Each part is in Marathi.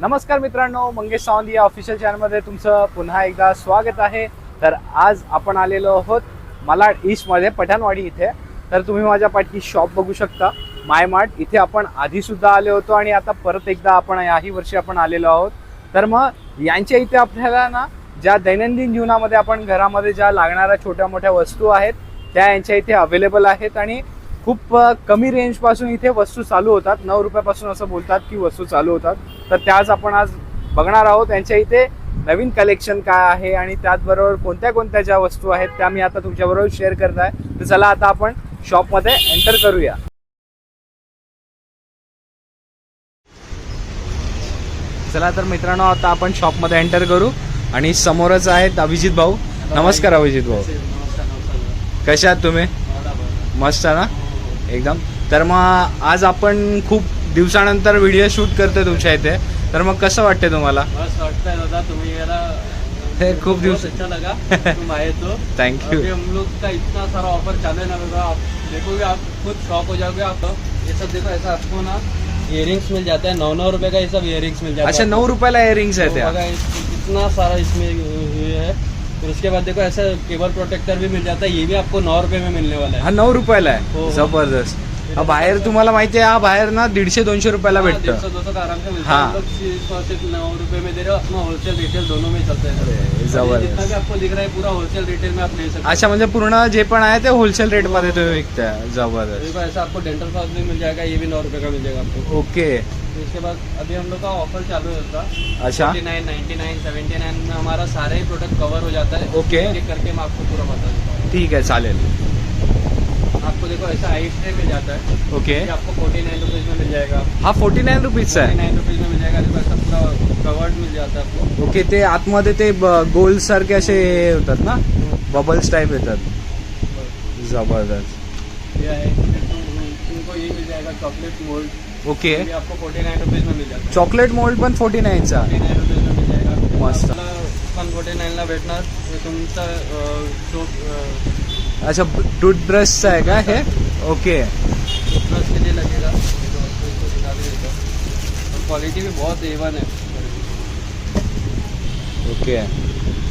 नमस्कार मित्रांनो मंगेश सावंत या ऑफिशियल चॅनलमध्ये तुमचं पुन्हा एकदा स्वागत आहे. तर आज आपण आलेलो आहोत मलाड ईस्टमध्ये पठाणवाडी इथे. तर तुम्ही माझ्या पाठी शॉप बघू शकता. माय मार्ट इथे आपण आधीसुद्धा आलो आले होतो आणि आता परत एकदा आपण याही वर्षी आपण आलेलो आहोत. तर मग यांच्या इथे आपल्याला ना ज्या दैनंदिन जीवनामध्ये आपण घरामध्ये ज्या लागणाऱ्या छोट्या मोठ्या वस्तू आहेत त्या यांच्या इथे अवेलेबल आहेत आणि खूप कमी रेंजपासून इथे वस्तू चालू होतात. नऊ रुपयापासून असं बोलतात की वस्तू चालू होतात. तर त्याच आपण आज बघणार आहोत. यांच्या इथे नवीन कलेक्शन काय आहे आणि त्याचबरोबर कोणत्या कोणत्या ज्या वस्तू आहेत त्या मी आता तुमच्याबरोबर शेअर करत आहे. तर चला आता आपण शॉपमध्ये एंटर करूया. चला तर मित्रांनो आता आपण शॉपमध्ये एंटर करू. आणि समोरच आहेत अभिजित भाऊ. नमस्कार अभिजित भाऊ. कशा आहात तुम्ही? मस्त ना? एकदम. तर मग आज आपण खूप दिवसानंतर व्हिडिओ शूट करतोय तुमच्या इथे. तर मग कसं वाटतंय तुम्हाला? बस वाटतंय दादा तुम्ही याला हे खूप दिवस अच्छा लगा तुम आए तो थँक्यू अभी हम लोग का इतना सारा ऑफर चालू है ना दादा आप देखोगे आप खुद शॉक हो जाओगे आप ये सब देखो ऐसा आपको ना इयरिंग्स मिल जाता है नौ नौ रुपए का ये सब इयरिंग्स मिल जाता अच्छा है। नऊ रुपयाला इयरिंग्स आहेत तो त्या। बघा, इस- कितना सारा इसमें ये है। फिर उसके बाद देखो ऐसा केबल प्रोटेक्टर भी मिल जाता है ये भी आपको नौ रुपए में मिलने वाला हा। है नऊ रुपयाला हो, आहे हो. जबरदस्त हा बाहेर तुम्हाला माहिती आहे हा बाहेर ना दीडशे दोनशे रुपयाला हाँ, डेढ़ भेटतं. सौ दो सौ का आराम से मिलता हाँ। है हम लोग सिर्फ सिर्फ नौ रुपए में दे रहे हो अपना होलसेल रिटेल दोनों में चलता है अरे, जबरदस्त. जितना भी आपको दिख रहा है पूरा होलसेल रिटेल में आप ले सकते हो अच्छा म्हणजे पूर्ण जे पण आहे ते होलसेल रेटमध्ये तुम्ही विकताय. जबरदस्त. देखो ऐसा आपको डेंटल फ्लॉस भी मिल जाएगा ये भी नौ रुपए का मिल जाएगा आपको. ओके. तो इसके बाद अभी हम लोग का ऑफ़र चालू होता अच्छा। Forty nine ninety nine seventy nine में हमारा सारा ही प्रोडक्ट कवर हो जाता है। ओके. एक करके मैं आपको पूरा बता देता हूँ। ठीक आहे चालेल आपको देखो ऐसा आई ट्रे मिल जाता है। ओके ये आपको फोर्टी नाइन रुपीज़ में मिल जाएगा। हा फोर्टी रुपीजचा फोर्टी आहे नाइन रुपीज़ में मिल जाएगा। देखो ऐसा पूरा कवर्ड मिल जाता है आपको। ओके ते आतमध्ये ते गोल सारखे असे हे होतात ना? बबल्स टाईप येतात। ज़बरदस्त। ये है इनको ये मिल जाएगा चॉकलेट मोल्ड ओके. ये आपको फोर्टी नाइन रुपीज़ में मिल जाता है. चॉकलेट मोल्ड पण फोर्टी नाईनचा. फोर्टी नाईन रुपीज में मिल जाएगा. मस्त. वन फोर्टी नाईनला भेटणार. हे तुमचं सोप अच्छा टूथब्रशचा आहे का हे? ओके. प्लस के लिए लगेगा. क्वालिटी भी बहुत एवन है. ओके.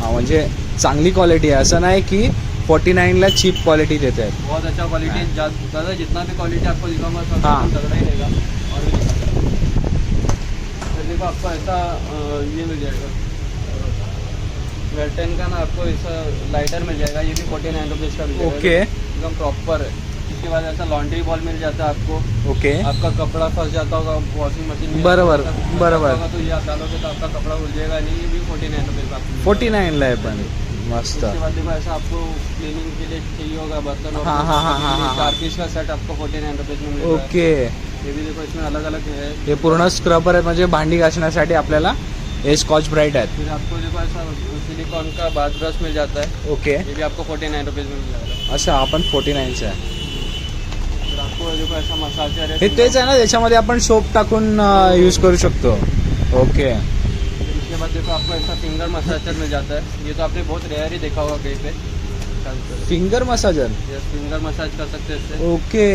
हा म्हणजे चांगली क्वालिटी आहे. असं नाही की फोर्टी नाईनला चीप क्वालिटी देत आहेत बहुत अच्छा क्वालिटी जा- जितना भी क्वालिटी आपको दिखाऊंगा सब हाँ। तगड़ा ही रहेगा और देखो आपको ऐसा ये मिल जाएगा। वेल्टन का ना आपको ऐसा लाइटर मिल जाएगा ये भी फोर्टी नाइन रुपीज़ का ओके एकदम प्रॉपर है इसके बाद ऐसा लॉन्ड्री बॉल मिल जाता है आपको। ओके आपका कपड़ा फंस जाता होगा वॉशिंग मशीन में बरोबर, बरोबर. तो ये आप डालोगे तो आपका कपड़ा उल जाएगा। नहीं ये भी फोर्टी नाइन रुपीज़ का फोर्टी। नाईनला पण मस्त। उसके बाद देखो ऐसा आपको क्लीनिंग के लिए चाहिए होगा बर्तन हाँ, हाँ, हाँ, चार पीस का सेट आपको फोर्टी नाइन रुपीज़ में ओके ये भी देखो इसमें अलग अलग है। हे पूर्ण स्क्रबर आहेत म्हणजे भांडी घासण्यासाठी आपल्याला हे स्कॉच ब्राईट आहेत. फिर आपको देखो ऐसा सिलिकॉन का बाथ ब्रश मिल जाता है। ओके ये भी आपको फोर्टी नाइन रुपीज़ में मिल जाएगा अच्छा आपण फोर्टी नाईनचं आहे. फिर आपको देखो ऐसा मसाजर है हे तेच आहे ना त्याच्यामध्ये आपण सोप टाकून यूज करू शकतो. ओके इसके बाद देखो आपको ऐसा फिंगर मसाजर मिल जाता है। ये तो आपने बहुत रेयर ही देखा होगा कहीं पे। फिंगर मसाजर फिंगर मसाज कर सकते हैं इससे। ओके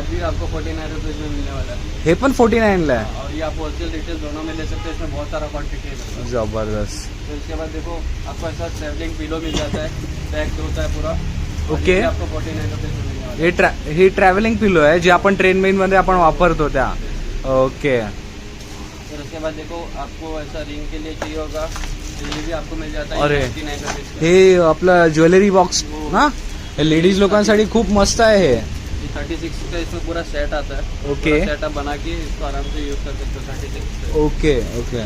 भी आपको फोर्टी नाइन रुपीज़ में मिलने वाला है। हे पण फोर्टी नाईनला और ये आप होलसेल रिटेल दोनों में ले सकते हैं इसमें बहुत सारा है। जबरदस्त। फिर उसके बाद देखो आपको ऐसा ट्रैवलिंग पिलो मिल जाता है पैक होता है पूरा। और ओके. ये भी आपको फोर्टी नाइन रुपीज़ में मिलने वाला हे। ट्रॅ ही ट्रॅव्हलिंग पिलो आहे जे आपण ट्रेन मेन मध्ये आपण वापरतो त्या. ओके है फिर उसके बाद देखो आपको ऐसा रिंग के लिए चाहिए होगा तो ये भी आपको मिल जाता है अरे. नाइन रुपीज़ हे आपलं ज्वेलरी बॉक्स ना? लेडीज लोकांसाठी खूप मस्त आहे हे. ये थर्टी सिक्स का इसमें पूरा सेट आता है ओके. सेटअप बना के इसको आराम से यूज़ कर सकते हो थर्टी सिक्स ओके ओके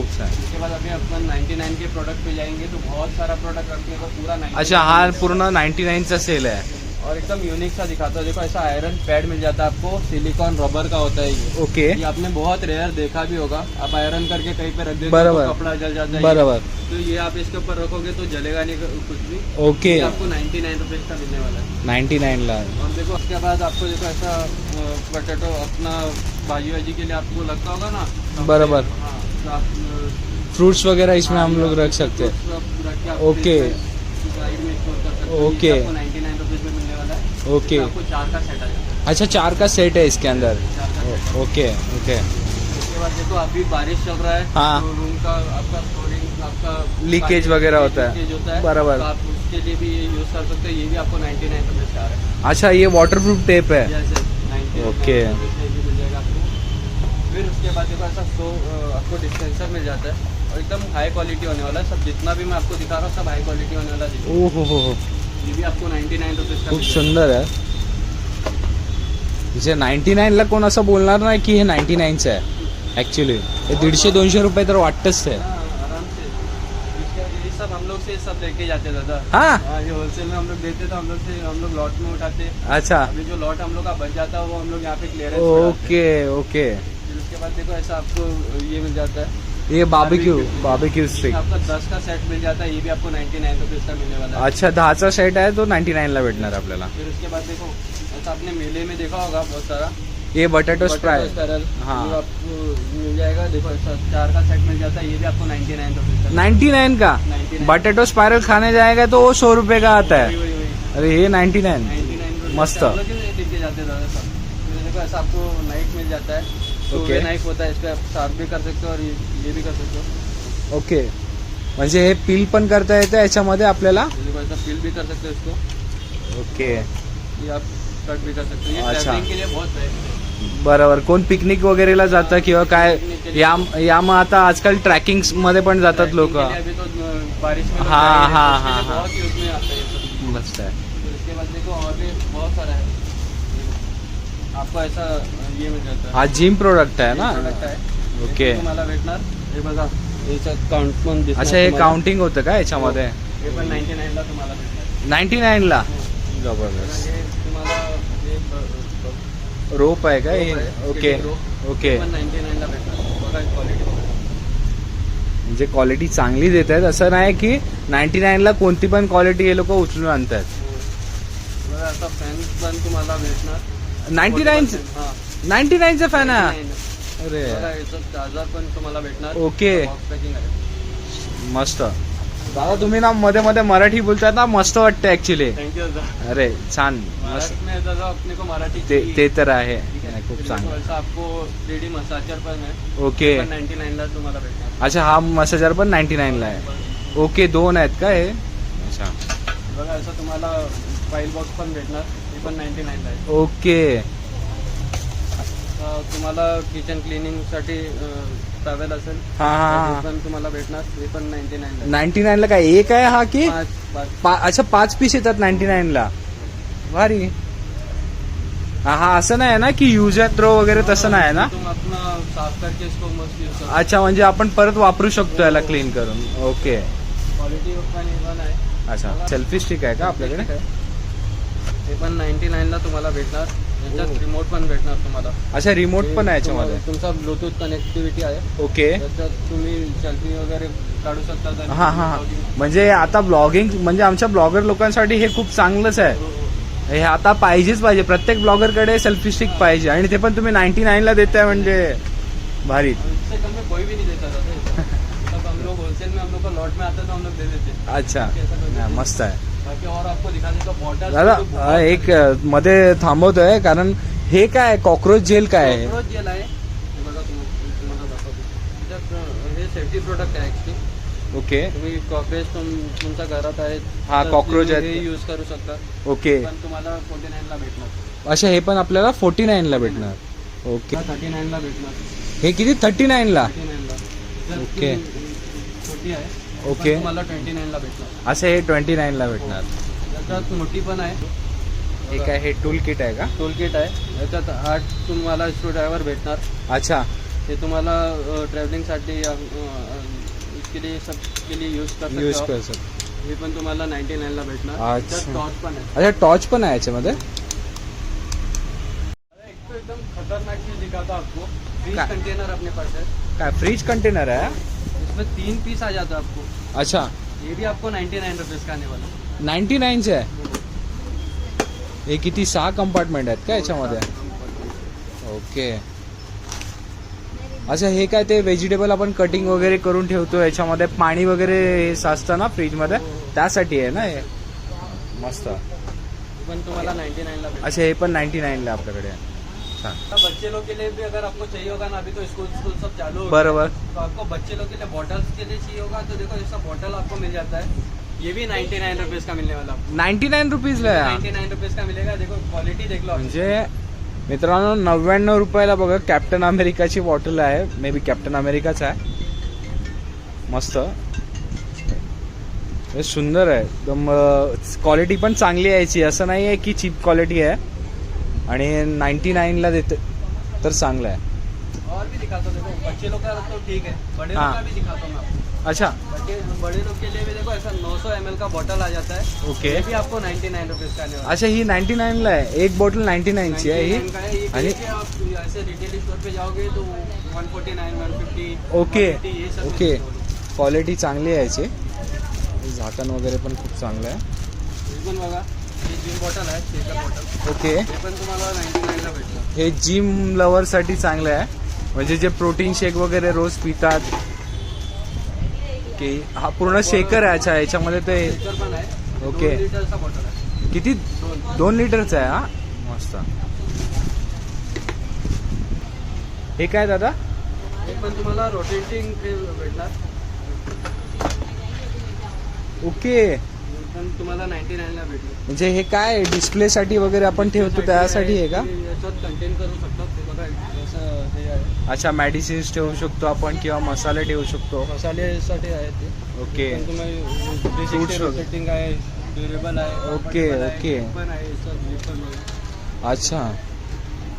उसके बाद अभी अपन 99 के प्रोडक्ट पे जाएंगे तो बहुत सारा प्रोडक्ट रखने को पूरा 99 अच्छा हा पूर्ण नाईन्टी नाईनचा सेल आहे. और एकदम यूनिक सा दिखाता है। देखो ऐसा आयरन पैड मिल जाता है आपको सिलिकॉन रबर का होता है ये। ओके। ये आपने बहुत रेयर देखा भी होगा। आप आयरन करके कहीं पे रख देते तो कपड़ा जल जाता है बरोबर। तो ये आप इसके ऊपर रखोगे तो जलेगा नहीं कुछ भी। ओके। ये आपको 99 नाइन रुपीज़ का मिलने वाला है। नाइन्टी नाइन नाईनला और देखो उसके बाद आपको देखो ऐसा पोटैटो अपना भाजी वाजी के लिए आपको लगता होगा ना। बराबर. हाँ, तो फ्रूट्स वगैरह इसमें हम लोग रख सकते हैं। ओके. हो। ओके. ये आपको 99 रुपीज़ में मिलने वाला है ओके चार का सेट आ जाता है। अच्छा चार का सेट है इसके अंदर। ओके ओके उसके उसके बाद देखो अभी बारिश चल रहा है हाँ। तो रूम का आपका फ्लोरिंग आपका Leakage वगैरह होता है। होता है। बराबर। तो आप उसके लिए भी यूज़ कर सकते हो। ये भी आपको नाइन्टी नाइन रुपीज़ का आ रहा है। अच्छा ये वाटर प्रूफ टेप है जैसे 99 Okay. रुपीज़ में भी मिल जाएगा आपको। फिर उसके बाद देखो ऐसा सो आपको डिस्पेंसर मिल जाता है। और एकदम हाई क्वालिटी होने वाला है। सब जितना भी मैं आपको दिखा रहा हूँ सब हाई क्वालिटी होने वाला है। ओ हो हो हो ये भी आपको नाइन्टी नाइन रुपीज़ का खूप। सुंदर आहे जे नाईन्टी नाईनला कोण असं बोलणार नाही की हे नाईन्टी नाईनचं आहे ॲक्च्युली हे दीडशे दोनशे रुपये तर वाटतच आहे हाँ, आराम से इसका ये सब हम लोग से सब लेके जाते दादा। हाँ? हाँ ये होलसेल में हम लोग देते तो हम लोग से हम लोग लॉट में उठाते अच्छा। अभी जो लॉट हम लोग का बच जाता है वो हम लोग यहाँ पे क्लियरेंस ओके ओके। फिर उसके बाद देखो ऐसा आपको ये मिल जाता है। ये बाबिक्यू बाबिक्यू स्टिक आपका दस का सेट मिल जाता है ये भी आपको नाइन्टी नाइन रुपीज़ का मिलने वाला है। अच्छा दहाचा सेट आहे तो नाईन्टी नाईनला भेटणार आपल्याला। फिर उसके बाद देखो ऐसा आपने मेले में देखा होगा बहुत सारा। ये बटाटो स्प्राय हाँ। आपको मिल जाएगा देखो चार का सेट मिल जाता है ये भी आपको ninety nine rupees ninety nine का 99 बटाटो स्पायरल खाने जाएगा तो वो सौ रुपए का आता है। अरे ये नाइन्टी नाइन 99 मस्त। ही हैं देखो ऐसा आपको नाइट मिल जाता है। नाइफ होता है इस पे आप साफ भी कर सकते हो और ये ये भी कर सकते हो. ओके. म्हणजे हे पील पण करता येतं याच्यामध्ये आपल्याला? फील भी कर सकते हो इसको. ओके. ये आप कट भी कर सकते हो. ये अच्छा। ट्रैवलिंग के लिए बहुत है. बरोबर. कोण पिकनिक वगैरेला जातं किंवा काय? या या मग आता आजकाल ट्रॅकिंगमध्ये पण जातात लोक. Trekking के लिए अभी तो अ, बारिश में लोग हाँ, हैं, हाँ, तो उसके हाँ, लिए बहुत यूज में आता है ये सब. मस्त आहे. फिर उसके बाद देखो और भी बहुत सारा है. आपको ऐसा अ, ये मिल जाता है हा जिम प्रोडक्ट आहे ना? ओके. हे तुम्हाला भेटणार. हे बघा याच्यात काउंट पण दिसणार अच्छा हे तुम्हाला. काउंटिंग होतं का याच्यामध्ये? हे. पण नाईन्टी नाईनला तुम्हाला भेटणार. नाईन्टी नाईनला तर जबरदस्त. हे तुम्हाला हे ब- ब- रोप आहे का? हे rope आहे, ओके rope. ओके हे पण नाईन्टी नाईनला भेटणार. बघा क्वालिटी म्हणजे क्वालिटी चांगली देत आहेत. असं नाही की नाईन्टी नाईनला कोणती पण क्वालिटी हे लोक उचलून आणतात बघा आता फॅन पण तुम्हाला भेटणार. नाईन्टी नाईन हा. नाईन्टी नाईनचा फॅन आहे. 99. अरे चार्जर पण तुम्हाला भेटणार. ओके. आहे. मस्त. दादा तुम्ही ना मध्ये मध्ये मराठी बोलतात ना मस्त वाटतं ऍक्च्युली थँक्यू दादा. अरे छान. मस्त. मराठी में दादा अपने को मराठी ते की- ते तर आहे. ठीक खूप फिर चांगलं. ऐसा आपको थ्री डी मसाजर पण आहे. ओके. नाईन्टी नाईनला तुम्हाला भेटणार. अच्छा हा मसाजर पण नाईन्टी नाईनला आहे. ओके दोन आहेत का हे? अच्छा. बघा असं तुम्हाला फाईल बॉक्स पण भेटणार. ते पण नाईन्टी नाईनला आहे. ओके. तुम्हाला किचन क्लिनिंगसाठी ट्रॅव्हल असेल हा हा हा. पण तुम्हाला भेटणार. ते पण नाईन्टी नाईनला नाईन्टी नाईनला काय? एक आहे हा की? पाच पाच. पा- अच्छा पाच पीस येतात नाईन्टी नाईनला भारी. हा हा असं नाही ना की युज अँड थ्रो वगैरे तसं नाही ना? तुम अपना साफ करके इसको मस्त यूज करो अच्छा म्हणजे आपण परत वापरू शकतो याला क्लीन करून. ओके. क्वालिटी पण इव्हन आहे अच्छा सेल्फी स्टिक आहे का आपल्याकडे? ते पण नाईन्टी नाईनला तुम्हाला भेटणार. याच्यात हो. रिमोट पण भेटणार तुम्हाला. अच्छा रिमोट पण आहे हे याच्यामध्ये तुमचा ब्लूटूथ कनेक्टिव्हिटी आहे. ओके. त्याच्यात तुम्ही सेल्फी वगैरे काढू शकता हा हा हा. म्हणजे आता ब्लॉगिंग म्हणजे आमच्या ब्लॉगर लोकांसाठी हे खूप चांगलंच आहे. हो, हो. हे आता पाहिजेच पाहिजे. प्रत्येक ब्लॉगरकडे सेल्फी स्टिक पाहिजे. आणि ते पण तुम्ही नाईन्टी नाईनला देताय म्हणजे भारी. देते अच्छा. मस्त आहे. दादा एक मध्ये थांबवतोय कारण हे काय कॉक्रोच जेल काय आहे? कॉक्रोच जेल आहे. हे सेफ्टी प्रोडक्ट आहे ओके. तुम्ही कॉक्रोच तुमच्या घरात आहेत हा, तर cockroach तुम्ही आहेत. हे यूज करू शकता. ओके. पण तुम्हाला फोर्टी नाईनला भेटणार. अच्छा हे पण आपल्याला फोर्टी नाईनला भेटणार. ओके. थर्टी नाईनला भेटणार. हे किती? थर्टी थर्टी नाईनला ओके. छोटी आहे ओके. पण तुम्हाला ट्वेंटी नाईनला भेटणार. असं हे ट्वेंटी नाईनला भेटणार. त्याच्यात मोठी पण आहे. हे काय हे टूल किट आहे का? टोल किट आहे. याच्यात आठ तुम्हाला स्क्रू ड्रायव्हर भेटणार. अच्छा. ते तुम्हाला ट्रॅव्हलिंगसाठी इसके लिए सब के लिए यूज कर यूज सकते हो. कर सकतो. हे पण तुम्हाला नाईन्टी नाईनला भेटणार. अच्छा. टॉर्च पण आहे. अच्छा टॉर्च पण आहे याच्यामध्ये? अरे, एक तो एकदम खतरनाक चीज दिखाता आपको फ्रीज क्या? कंटेनर अपने पास है काय फ्रीज कंटेनर आहे इसमें तीन पीस आ जाता है आपको। अच्छा। ये भी आपको नाइन्टी नाइन रुपीज का आने वाला नाईन्टी नाईनचे आहे हे? किती सहा कंपार्टमेंट आहेत का याच्यामध्ये ओके अच्छा हे काय ते व्हेजिटेबल आपण कटिंग वगैरे करून ठेवतो याच्यामध्ये पाणी वगैरे हे साचतं ना फ्रीजमध्ये त्यासाठी आहे ना हे? मस्त. पण तुम्हाला नाईन्टी नाईनला अच्छा हे पण नाईन्टी नाईनला आपल्याकडे अच्छा तो बच्चे लोग के लिए भी अगर आपको चाहिए होगा ना अभी तो स्कूल स्कूल सब चालू हो। बरोबर। तो आपको बच्चे लोग के लिए बॉटल्स के लिए चाहिए होगा तो देखो ऐसा बॉटल आपको मिल जाता है। ये भी नाइन्टी नाइन रुपीज का मिलने वाला नाईन्टी नाईन हा. नाइन्टी नाइन रुपीज का मिलेगा देखो क्वालिटी देख लो। म्हणजे मित्रांनो नव्याण्णव रुपयाला बघा कॅप्टन अमेरिकाची बॉटल आहे. मे बी कॅप्टन अमेरिकाच आहे. मस्त. हे सुंदर आहे. एकदम क्वालिटी पण चांगली आहे याची असं नाही आहे की चीप क्वालिटी आहे. आणि नाईन्टी नाईनला देते तर चांगलं आहे. और भी दिखाता देखो बच्चे लोग का तो ठीक है बड़े लोग। का भी दिखाता हूँ मैं आपको। अच्छा। बच्चे बड़े लोग के लिए भी देखो ऐसा 900 ml का बॉटल आ जाता है। ओके। ये भी आपको 99 नाइन रुपीज का आने वाला। अच्छा ही नाईन्टी नाईनला आहे एक बॉटल नाईन्टी नाईनची आहे 99 का है, आणि कहीं भी आप ऐसे रिटेल स्टोर पे जाओगे तो 149 150 ओके 150 ये सब ओके। क्वालिटी चांगली आहे याची. झाकण वगैरे पण खूप चांगलं आहे. बघा. जिम बॉटल आहे शेकर बॉटल ओके. हे पण तुम्हाला 99 ला भेटलं हे जिम लवर साठी चांगलं आहे. म्हणजे जे प्रोटीन शेक वगैरे रोज पितात. की हा पूर्ण शेकर आहे अच्छा याच्यामध्ये ते शेकर पण आहे. ओके. दोन लिटरचा बॉटल आहे. किती? दोन. लिटरचा आहे हा? मस्त. हे काय दादा? पण तुम्हाला रोटेटिंग भेटणार. ओके. पण तुम्हाला 99 ला भेटलं. म्हणजे हे काय डिस्प्ले साठी वगैरे आपण ठेवतो त्यासाठी आहे का? याच्यात कंटेन करू शकतात ते बघा जसं हे आहे. अच्छा मेडिसिन्स ठेवू शकतो आपण किंवा मसाले ठेवू शकतो. मसाल्यासाठी आहे ते. ओके. पण तुम्ही Fruits वगैरे. रोटेटिंग आहे ड्युरेबल आहे ओके, आहे, पण आहे पण आहे. अच्छा.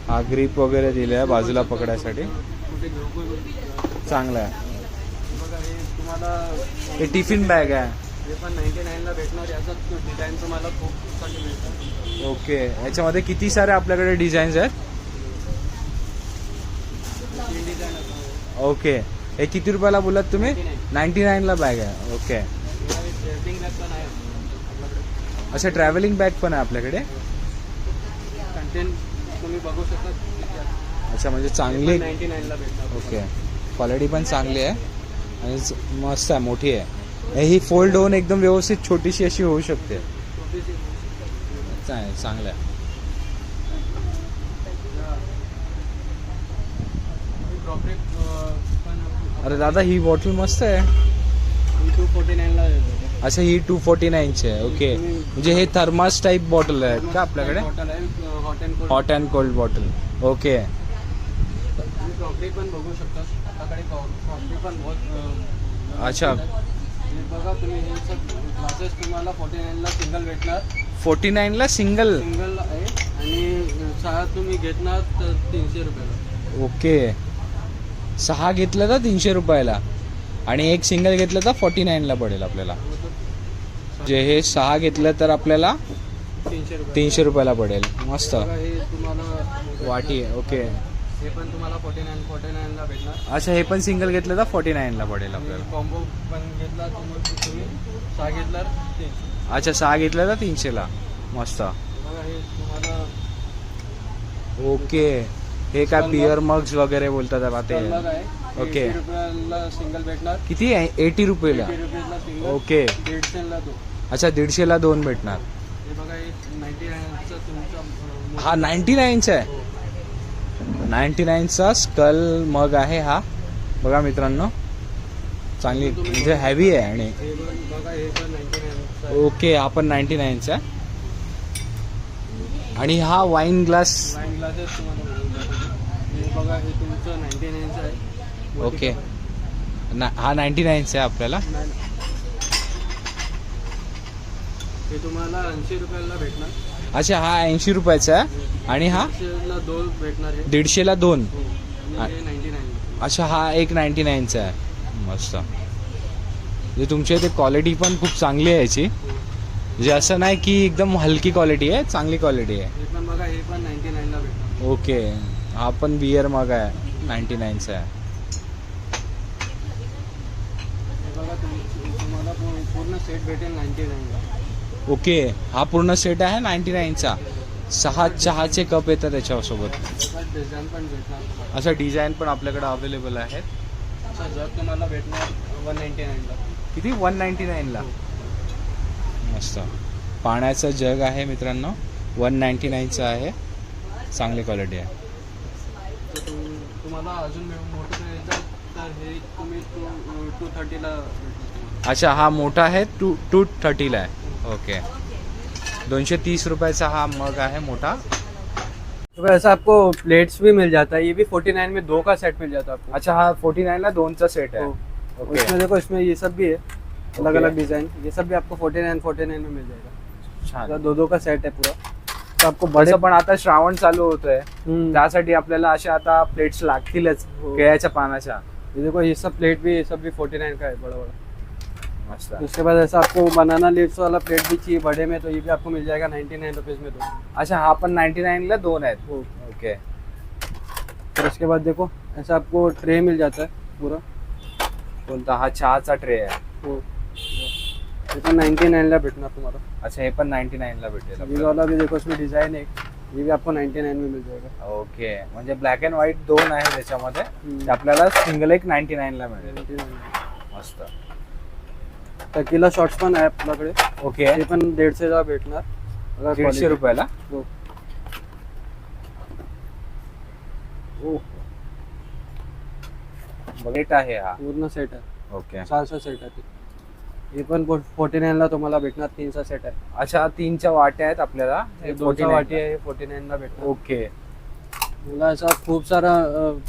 हा ग्रीप वगैरे दिलाय बाजूला पकडायसाठी. कुठे घेऊ पण? चांगलं आहे. बघा हे तुम्हाला हे टिफिन बॅग आहे. हे पण नाईन्टी नाईनला भेटणार याचाच डिझाईन तुम्हाला खूप साठी मिळतात ओके. याच्यामध्ये किती सारे आपल्याकडे डिझाईन्स आहेत? तीन डिझाईन असणार ओके. हे किती रुपयाला बोलत तुम्ही? 99. नाईन्टी नाईनला बॅग आहे. ओके. पण आहे. अच्छा ट्रॅव्हलिंग बॅग पण आहे आपल्याकडे? तुम्ही बघू शकता. अच्छा म्हणजे चांगली पण 99 ला भेटणार. ओके. क्वालिटी पण चांगली आहे. आणि मस्त आहे मोठी आहे. हे। फोल्ड होऊन एकदम व्यवस्थित छोटीशी अशी होऊ शकते. चांगलं आहे. अरे दादा ही बॉटल मस्त आहे. अच्छा ही टू फोर्टी नाईनची आहे. ओके म्हणजे हे थर्मास टाईप बॉटल आहेत का आपल्याकडे? आहे hot and cold hot and cold bottle okay अच्छा. बघा तुम्ही हे सब ग्लासेस तुम्हाला फोर्टी नाईनला सिंगल भेटणार. फोर्टी नाईनला सिंगल सिंगल आहे. आणि सहा तुम्ही घेतणार तर तीनशे रुपयाला. ओके. सहा घेतलं तर तीनशे रुपयाला. आणि एक सिंगल घेतलं तर फोर्टी नाईनला पडेल आपल्याला. जे हे सहा घेतलं तर आपल्याला तीनशे रुपये तीनशे रुपयाला पडेल. मस्त. बघा हे तुम्हाला वाटी आहे. ओके. हे पण तुम्हाला फोर्टी नाईन फोर्टी नाईनला भेटणार. अच्छा हे पण सिंगल घेतलं तर फोर्टी नाईनला पडेल आपल्याला. कॉम्बो पण घेतला तुम्ही सहा घेतला तीनशे. अच्छा सहा घेतलं तर तीनशेला मस्त. बघा हे तुम्हाला ओके. हे काय बिअर मग्स वगैरे बोलतात त्याला ते. आहे. ओके. 80 रुपयाला सिंगल भेटणार. किती आहे? एटी रुपयाला? 80 रुपयाला सिंगल ओके. दीडशेला दो अच्छा दीडशेला दोन भेटणार. हे बघा हे नाईन्टी नाईनचा तुमचा अं, हा नाईन्टी नाईनचा आहे. हो. नाईन्टी नाईनचा स्कल मग आहे हा. बघा मित्रांनो चांगली म्हणजे हॅवी आहे आणि ओके हा पण नाईन्टी नाईनचा आणि हा वाईन ग्लास ओके. ना हा नाईन्टी नाईनचा आहे आपल्याला. हे तुम्हाला ऐंशी रुपयाला भेटणार. अच्छा हा ऐंशी रुपयाचा आहे. आणि हा? दोन भेटणार हे. दीडशेला दोन. हो. नाईन अच्छा हा एक नाईन्टी नाईनचा आहे. मस्त. म्हणजे तुमच्या इथे क्वालिटी पण खूप चांगली आहे याची. म्हणजे असं नाही की एकदम हलकी क्वालिटी आहे चांगली क्वालिटी आहे. ओके. हा पण बियर मग आहे नाईन्टी नाईनचा आहे. हे पूर्ण सेट भेटेल नाईन्टी नाईनला ओके हा पूर्ण सेट आहे नाईन्टी नाईनचा सहा चहाचे कप येतात त्याच्यासोबत. असं डिझाईन पण आपल्याकडे अवेलेबल आहेत. जग तुम्हाला भेटणार वन नाईन्टी नाईनला किती? वन नाईन्टी नाईनला मस्त. पाण्याचं जग आहे मित्रांनो. वन नाईन्टी नाईनचं आहे. चांगली क्वालिटी आहे. तर तुम- तुम्हाला अजून मे- मोठं घ्यायचं तर हे तुम्ही टू टू थर्टीला भेटणार. तुम्हाला अच्छा हा मोठा आहे टू टू थर्टीला आहे. ओके. दोनशे तीस रुपयाचा हा मग आहे मोठा. तो आपको प्लेट्स भी मिल जाता है ये भी फोर्टी नाइन में दो का सेट मिल जाता है आपको। अच्छा हा फोर्टी नाईनला दोनचा सेट आहे तो ओके. इसमें देखो इसमें ये सब भी है अलग. अलग डिजाइन ये सब भी आपको फोर्टी नाइन फोर्टी नाइन में मिल जाएगा। छान. दो दो का सेट है पूरा। तो आपको बड़े पण आता श्रावण चालू होतोय. हम्म, त्यासाठी आपल्याला अशा आता प्लेट्स लागतीलच हो. केळ्याच्या पानाच्या. ये देखो ये सब प्लेट भी ये सब भी फोर्टी नाइन का है बड़ा बड़ा उसके बाद ऐसा आपको बनाना लीव्स वाला प्लेट भी चाहिए बड़े में तो ये भी आपको मिल जाएगा नाइन्टी नाइन रुपीज़ में दो। अच्छा हा पण नाईन्टी नाईनला दोन आहेत वो ओके। फिर उसके बाद देखो ऐसा आपको ट्रे मिल जाता है पूरा। कोणता हा चहाचा ट्रे आहे वो ये तो नाइन्टी नाइनला भेटणार तुम्हाला अच्छा हे पण नाईन्टी नाईनला भेटेल ये आपल्याला. वाला भी देखो इसमें डिज़ाइन है। एक, ये भी आपको नाइन्टी नाइन में मिल जाएगा। ओके म्हणजे ब्लॅक अँड व्हाईट दोन आहे त्याच्यामध्ये. ते आपल्याला सिंगल एक नाईन्टी नाईनला मिळेल 99. मस्त। टकीला शॉर्ट्स पण आहे आपल्याकडे. ओके. ते पण दीडशे ला भेटणार. दीडशे रुपयाला? हो. रेट आहे हा. पूर्ण सेट आहे. ओके. सहाशे सेट आहे. हे पण फोर्टी ला तुम्हाला भेटणार. तीनचा सेट आहे. अच्छा तीनच्या वाट्या आहेत आपल्याला. हे 49 दोनचा वाटी. आहे फोर्टी ला भेटणार. ओके. मला असा खूप सारा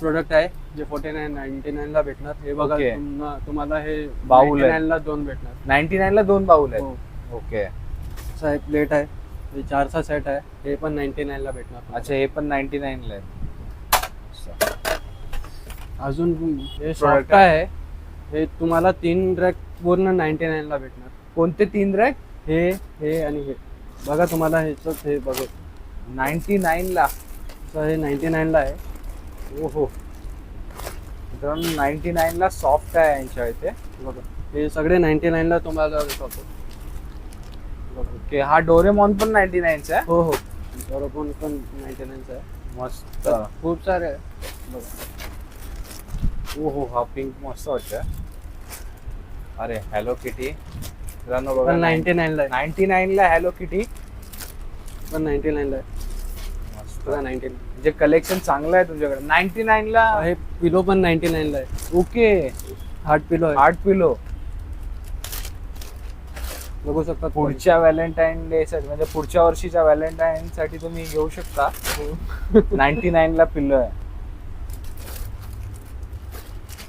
प्रोडक्ट आहे जे फोर्टी नाईन नाईन्टी ला भेटणार. हे बघा Okay. तुम्हा- तुम्हाला हे बाऊल आहे. 99 ला दोन भेटणार. नाईन्टी नाईनला दोन बाऊल हो. आहेत ओके. असा एक प्लेट आहे हे चारचा सेट आहे हे पण नाईन्टी ला भेटणार तुम्हाला. अच्छा हे पण नाईन्टी नाईनला आहेत. अजून हे Product सॉफ्ट आहे. हे तुम्हाला तीन रॅक पूर्ण नाईन्टी ला भेटणार. कोणते तीन रॅक हे हे आणि हे. बघा तुम्हाला ह्याचं हे बघा. नाईन्टी नाईनला तर हे नाईन्टी ला आहे. ओहो. मित्रांनो नाईन्टी नाईनला सॉफ्ट आहे यांच्या इथे. बघा. हे सगळे नाईन्टी ला तुम्हाला. ओके हा डोरेमॉन पण नाईन्टी नाईनचा आहे. हो हो. बरोबर पण नाईन्टी नाईनचा आहे. मस्त. खूप सारे आहे. बघा. ओहो हा पिंक मस्त वाटतोय. अरे हॅलो किटी मित्रांनो बघा पण नाईन्टी ला आहे. नाईन्टी नाईनला हॅलो किटी पण नाईन्टी ला आहे. मस्त. नाईन्टी म्हणजे कलेक्शन चांगलं आहे तुमच्याकडे नाईन्टी नाईनला हे पिलो पण नाईन्टी ला आहे. ओके हार्ट पिलो आहे. आठ पिलो बघू शकता पुढच्या व्हॅलेंटाईन डे साठी म्हणजे पुढच्या वर्षीच्या व्हॅलेंटाईन साठी तुम्ही घेऊ शकता. नाईन्टी ला पिल्लो आहे.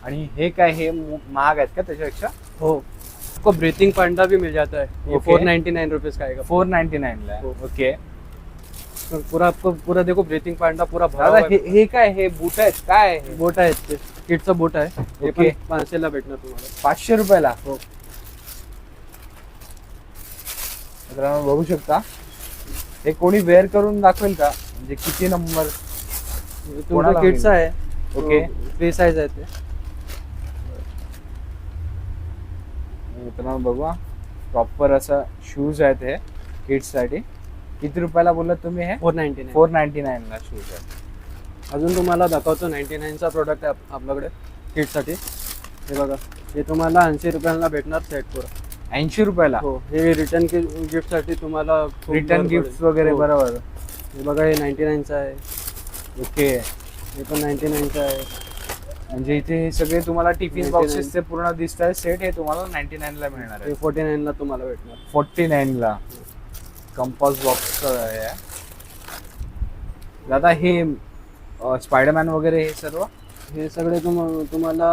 आणि हे काय हे मो- महाग आहेत का त्याच्यापेक्षा? हो. आपको ब्रीथिंग पांडा भी मिल जाता है. ये Okay. Four ninety nine rupees का? आएगा फोर नाईन्टी नाईनला हो. ओके पूरा आपको पूरा देखो ब्रीथिंग पांडा पूरा भरा दादा हे। है हे काय हे बूट आहेत काय आहे हे? बोट आहे ते. किडचा बोट आहे. हे पण Okay. पाचशेला भेटणार तुम्हाला. पाचशे रुपयाला? हो. मित्रांनो बघू शकता. हे कोणी वेअर करून दाखवेल का? म्हणजे किती नंबर हे कोणाला तुमचं किडचा आहे. Okay. फ्री साईज आहे ते. मित्रांनो बघा प्रॉपर असं शूज आहेत हे किड्ससाठी. किती रुपयाला बोलत तुम्ही हे? Four ninety nine. Four ninety ला शूज आहेत अजून तुम्हाला दाखवतो नाईन्टी नाईनचा प्रोडक्ट आहे आप- आपल्याकडे किडसाठी हे बघा हे तुम्हाला ऐंशी रुपयांना भेटणार सेट पुरा ऐंशी रुपयाला? हो हे रिटर्न गिफ्टसाठी तुम्हाला खूप रिटर्न बरं गिफ्ट पडेल. वगैरे हो. बरोबर. हे बघा हे नाईन्टी नाईनचा आहे. ओके. हे पण नाईन्टी नाईनचा आहे. म्हणजे इथे हे सगळे तुम्हाला टिफिन 99. बॉक्सेस ते पूर्ण दिसत आहे सेट हे तुम्हाला नाईन्टी ला मिळणार हे आहे फोर्टी नाईनला तुम्हाला भेटणार. फोर्टी ला कंपास बॉक्स आहे. दादा हे स्पायडरमॅन वगैरे हे सर्व? हे सगळे तुम तुम्हाला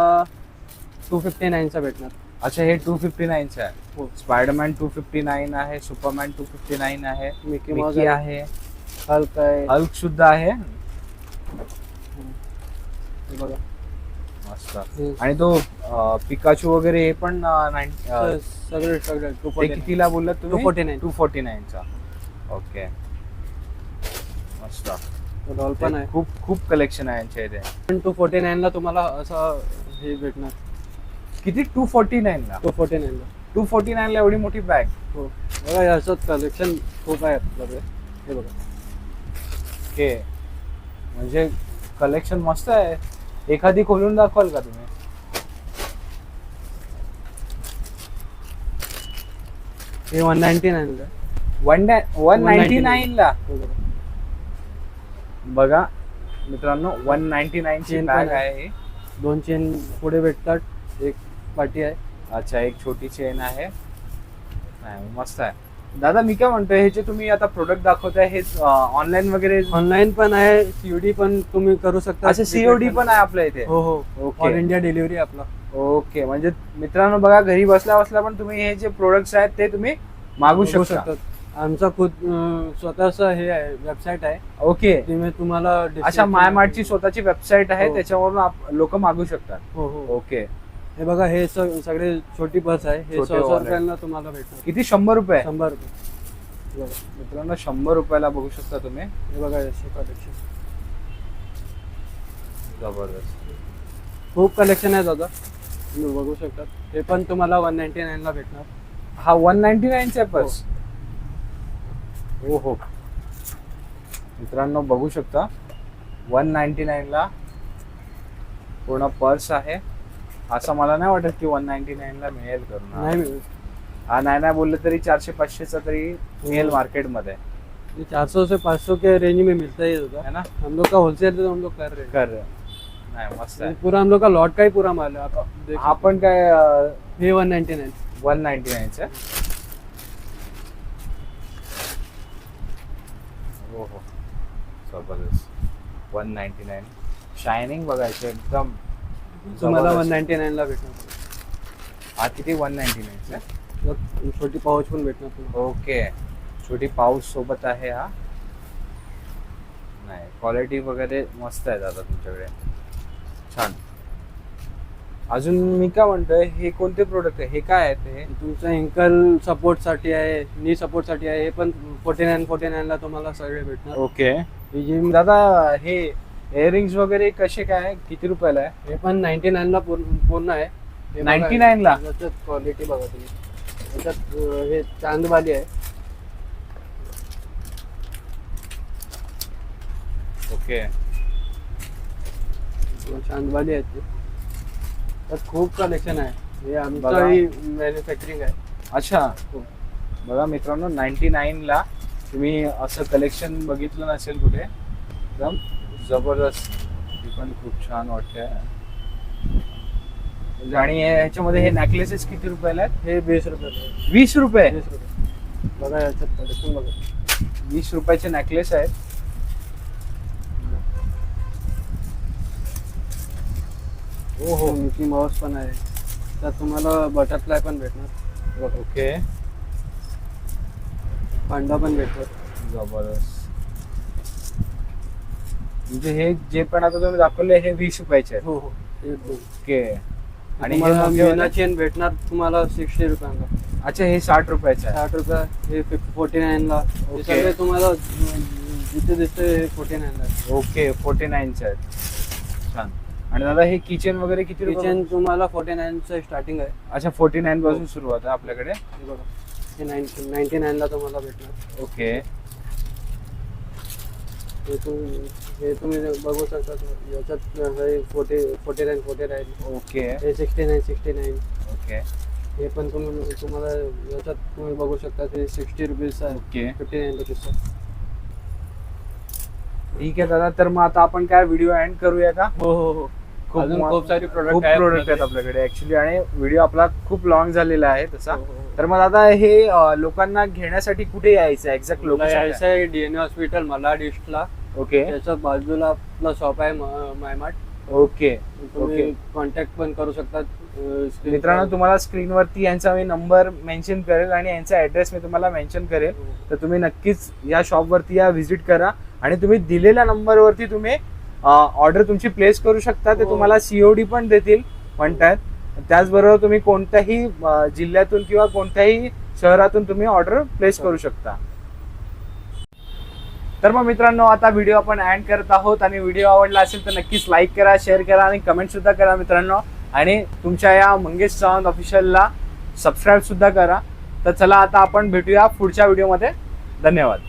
टू फिफ्टी नाईनचा भेटणार. अच्छा हे टू फिफ्टी नाईनचं आहे. हो. स्पायडरमॅन टू फिफ्टी नाईन आहे सुपरमॅन टू फिफ्टी नाईन आहे मिकी माऊस मिकी आहे. आहे. हल्क आहे. हल्क सुद्धा आहे. हे बघा. मस्त. हे आणि तो पिकाचू वगैरे हे पण नाईन स- सगळे सगळे टू ते फोर्टी कितीला बोललात तुम्ही? 249. टू फोर्टी नाईनचा ओके. मस्त. डॉल पण आहे. खूप खूप कलेक्शन आहे यांच्या इथे. पण टू फोर्टी नाईनला तुम्हाला असं हे भेटणार. किती? टू फोर्टी नाईनला टू फोर्टी नाईनला टू फोर्टी नाईनला एवढी मोठी बॅग हो. बघा असंच कलेक्शन खूप आहे आपल्याकडे. हे बघा. ओके. म्हणजे कलेक्शन मस्त आहे. एखादी खोलून दाखवाल का तुम्ही? हे वन नाईन्टी नाईनला वन वन नाईन्टी नाईनला हो बघा मित्रांनो वन नाईन्टी नाईन ची Chain बॅग आहे. आहे. दोन चेन पुढे भेटतात. एक पाठी आहे. अच्छा एक छोटी चेन आहे. नाही मस्त आहे. दादा मी काय म्हणतोय हे जे तुम्ही आता प्रोडक्ट दाखवताय हे ऑनलाईन वगैरे ऑनलाईन पण आहे सीओडी पण तुम्ही करू शकता. अच्छा सीओडी पण आहे आपल्या इथे? हो हो. ओके. इंडिया डिलिव्हरी आपला. ओके म्हणजे मित्रांनो बघा घरी बसल्या बसल्या पण तुम्ही हे जे प्रोडक्ट्स आहेत ते तुम्ही मागू बघू शकता. शकतात. आमचा खुद स्वतःचा हे आहे वेबसाईट आहे. ओके. तुम्ही तुम्हाला अच्छा description मायमार्टची स्वतःची वेबसाईट आहे हो. त्याच्यावरून लोक मागू शकतात. हो हो. ओके. हे बघा हे सगळे छोटी पर्स आहे. हे छोटे सौ सौ wallet. रुपयांना तुम्हाला भेटणार. किती? शंभर रुपये? शंभर रुपये. मित्रांनो शंभर रुपयाला बघू शकता तुम्ही. हे बघा कलेक्शन जबरदस्त. खूप कलेक्शन आहे दादा. तुम्ही बघू शकतात हे पण तुम्हाला वन नाईन्टी नाईनला भेटणार. हा वन नाईन्टी नाईनचा पर्स हो हो मित्रांनो बघू शकता वन नाईन्टी नाईनला पूर्ण पर्स आहे. असं मला नाही वाटत की वन नाईन्टी नाईनला मिळेल करून नाही मिळेल. हा नाही नाही बोललं तरी चारशे पाचशेचा तरी मिळेल मार्केटमध्ये ये चार सौ से पाँच सौ के रेंज में मिलता है ये है ना? हम लोग का होलसेल तो हम लोग कर रहे हैं. कर नाही मस्त ये आहे. पूरा हम लोग का लॉट का ही पूरा माल है आप देख हा पण काय हैं। One ninety nine one ninety नाईनचा हो हो जबरदस्त वन नाईन्टी नाईन शायनिंग बघायचं एकदम तुम्हाला. वन नाइनटी नाईनला भेटणार. हा किती वन नाईन्टी त्यात छोटी पाऊच पण भेटणार तुम्हाला. ओके. छोटी पाऊस सोबत आहे हा. नाही क्वालिटी वगैरे मस्त आहे दादा तुमच्याकडे. छान. अजून मी काय म्हणतोय हे कोणते प्रोडक्ट आहे? हे काय आहेत हे तुमचं अँकल सपोर्टसाठी आहे नी सपोर्टसाठी आहे हे पण फोर्टी नाईन फोर्टी नाईनला तुम्हाला सगळे भेटणार. ओके. हे जे दादा हे इयरिंग्स वगैरे कसे काय? किती रुपयाला आहे? हे पण नाईन्टी नाईनला पूर्ण आहे. हे बघा, 99 ला? याच्यात क्वालिटी बघा तुम्ही. याच्यात अं, हे चांदवाली आहे. ओके. चांदवाली आहेत ते. त्यात खूप कलेक्शन आहे. हे बघा. आमचं मॅन्युफॅक्चरिंग आहे. अच्छा. बघा मित्रांनो नाईन्टी ला तुम्ही असं कलेक्शन बघितलं नसेल कुठे एकदम जबरदस्त. ती पण खूप छान वाटते आणि हे- ह्याच्यामध्ये हे नेकलेसेस किती रुपयाला आहेत? हे वीस रुपये. वीस रुपये? वीस रुपये. बघा याच्यात कलेक्शन बघा. वीस रुपयाचे नेकलेस आहेत. हो हो. मिकी माऊस पण आहे. त्यात तुम्हाला बटरफ्लाय पण भेटणार. बघा. ओके. पांडा पण भेटतात जबरदस्त. म्हणजे हे जे पण आता तुम्ही दाखवले हे वीस रुपयाचे हो हो. ओके. आणि? मीना चेन भेटणार तुम्हाला सिक्स्टी रुपयांना अच्छा हे साठ रुपयाचे आहे साठ रुपये. हे फिफ्टी फोर्टी नाईनला हे ओके. सगळे तुम्हाला जिथे दिसते हे फोर्टी नाईनला ओके फोर्टी नाईनचे आहेत. छान. आणि दादा हे किचन वगैरे किती किचन तुम्हाला फोर्टी नाईनचं स्टार्टिंग आहे. अच्छा फोर्टी नाईन पासून सुरुवात आहे आपल्याकडे. हे बघा हे नाईन्टी नाईन्टी नाईनला तुम्हाला भेटणार. ओके. हे तुम्ही हे तुम्ही बघू शकता याच्यात forty forty nine forty nine okay. हे sixty nine sixty nine okay. हे पण तुम्ही तुम्हाला याच्यात तुम्ही बघू शकता ते सिक्स्टी रुपीज आहे. ओके. फिफ्टी नाईन रुपीजचा ठीक आहे दादा तर मग आता आपण काय व्हिडिओ एंड करूया का? हो हो हो. अजून म- खूप सारी खूप आहेत प्रोडक्ट आहेत आपल्याकडे. ऍक्च्युली आणि व्हिडिओ आपला खूप लॉंग झालेला आहे तसा. हो, हो, हो. तर मग दादा हे अं, लोकांना घेण्यासाठी कुठे यायचं एक्झॅक्ट मला यायचं डीएनए हॉस्पिटल मलाड ईस्टला ओके त्याच्या बाजूला आपला शॉप आहे म- मायमार्ट. ओके तुम्ही ओके. कॉन्टॅक्ट पण करू शकता अं, screen मित्रांनो. तुम्हाला स्क्रीनवरती यांचा मी नंबर मेन्शन करेल आणि यांचा ऍड्रेस मी तुम्हाला मेन्शन करेल. तर तुम्ही नक्कीच या शॉपवरती या व्हिजिट करा. आणि तुम्ही दिलेल्या नंबरवरती तुम्ही ऑर्डर तुमची प्लेस करू शकता. ते हो. तुम्हाला सीओडी पण देतील म्हणतात. त्याचबरोबर तुम्ही कोणत्याही जिल्ह्यातून किंवा कोणत्याही शहरातून तुम्ही ऑर्डर प्लेस करू शकता. तर मग मित्रांनो आता व्हिडिओ आपण एंड करत आहोत. आणि व्हिडिओ आवडला असेल तर नक्कीच लाईक करा शेअर करा आणि कमेंट सुद्धा करा मित्रांनो. आणि तुमच्या या मंगेश सावंत ऑफिशियलला सबस्क्राईब सुद्धा करा. तर चला आता आपण भेटूया पुढच्या व्हिडिओमध्ये धन्यवाद.